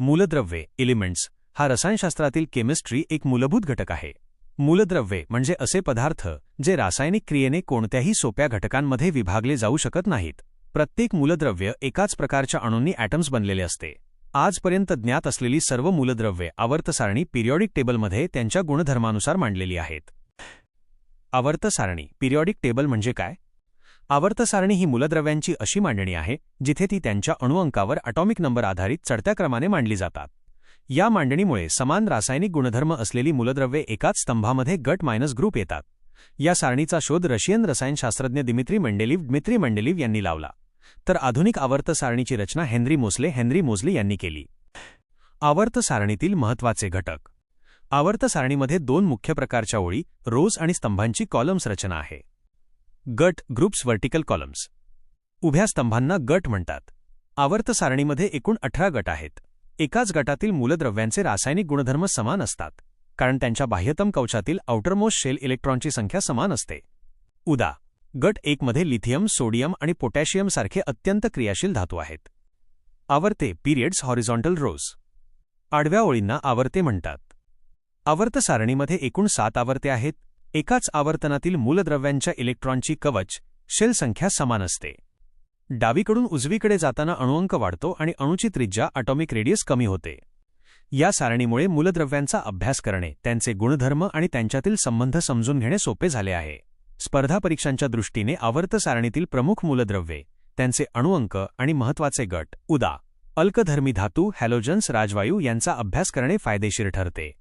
मूलद्रव्ये एलिमेंट्स हा रसायनशास्त्रातील केमिस्ट्री एक मूलभूत घटक आहे. मूलद्रव्ये म्हणजे असे पदार्थ जे रासायनिक क्रियेने कोणत्याही सोप्या घटकांमध्ये विभागले जाऊ शकत नाहीत. प्रत्येक मूलद्रव्य एकाच प्रकारच्या अणूंनी ॲटम्स बनलेले असते. आजपर्यंत ज्ञात असलेली सर्व मूलद्रव्ये आवर्तसारणी पिरियॉडिक टेबलमध्ये त्यांच्या गुणधर्मानुसार मांडलेली आहेत. आवर्तसारणी पिरियॉडिक टेबल म्हणजे काय? आवर्तसारणी ही मूलद्रव्यांची अशी मांडणी आहे जिथे ती त्यांच्या अणुअंकावर अटॉमिक नंबर आधारित चढत्या क्रमाने मांडली जातात. या मांडणीमुळे समान रासायनिक गुणधर्म असलेली मूलद्रव्ये एकाच स्तंभामध्ये गट मायनस ग्रुप येतात. या सारणीचा शोध रशियन रसायनशास्त्रज्ञ दिमित्री मेंडेलिव्ह दिमित्री मंडेलिव्ह यांनी लावला. तर आधुनिक आवर्त सारणीची रचना हेनरी मोसले हेनरी मोजली यांनी केली. आवर्त सारणीतील महत्त्वाचे घटक. आवर्त सारणीमध्ये दोन मुख्य प्रकारच्या ओळी रोज आणि स्तंभांची कॉलम्स रचना आहे. गट ग्रुप्स व्हर्टिकल कॉलम्स. उभ्या स्तंभांना गट म्हणतात. आवर्त सारणीमध्ये एकूण अठरा गट आहेत. एकाच गटातील मूलद्रव्यांचे रासायनिक गुणधर्म समान असतात कारण त्यांच्या बाह्यतम कवचातील आउटरमोस्ट शेल इलेक्ट्रॉनची संख्या समान असते. उदा. गट एकमध्ये लिथियम सोडियम आणि पोटॅशियम सारखे अत्यंत क्रियाशील धातू आहेत. आवर्ते पिरियड्स हॉरिझॉन्टल रोज. आडव्या ओळींना आवर्ते म्हणतात. आवर्त सारणीमध्ये एकूण सात आवर्ते आहेत एकाच आवर्तनातील मूलद्रव्यांच्या इलेक्ट्रॉनची कवच शेल संख्या समान असते. डावीकडून उजवीकडे जाताना अणुअंक वाढतो आणि अणुची त्रिज्या अटॉमिक रेडियस कमी होते. या सारणीमुळे मूलद्रव्यांचा अभ्यास करणे त्यांचे गुणधर्म आणि त्यांच्यातील संबंध समजून घेणे सोपे झाले आहे. स्पर्धा परीक्षांच्या दृष्टीने आवर्त सारणीतील प्रमुख मूलद्रव्ये त्यांचे अणुअंक आणि महत्त्वाचे गट उदा अल्कधर्मी धातू हॅलोजन्स राजवायू यांचा अभ्यास करणे फायदेशीर ठरते.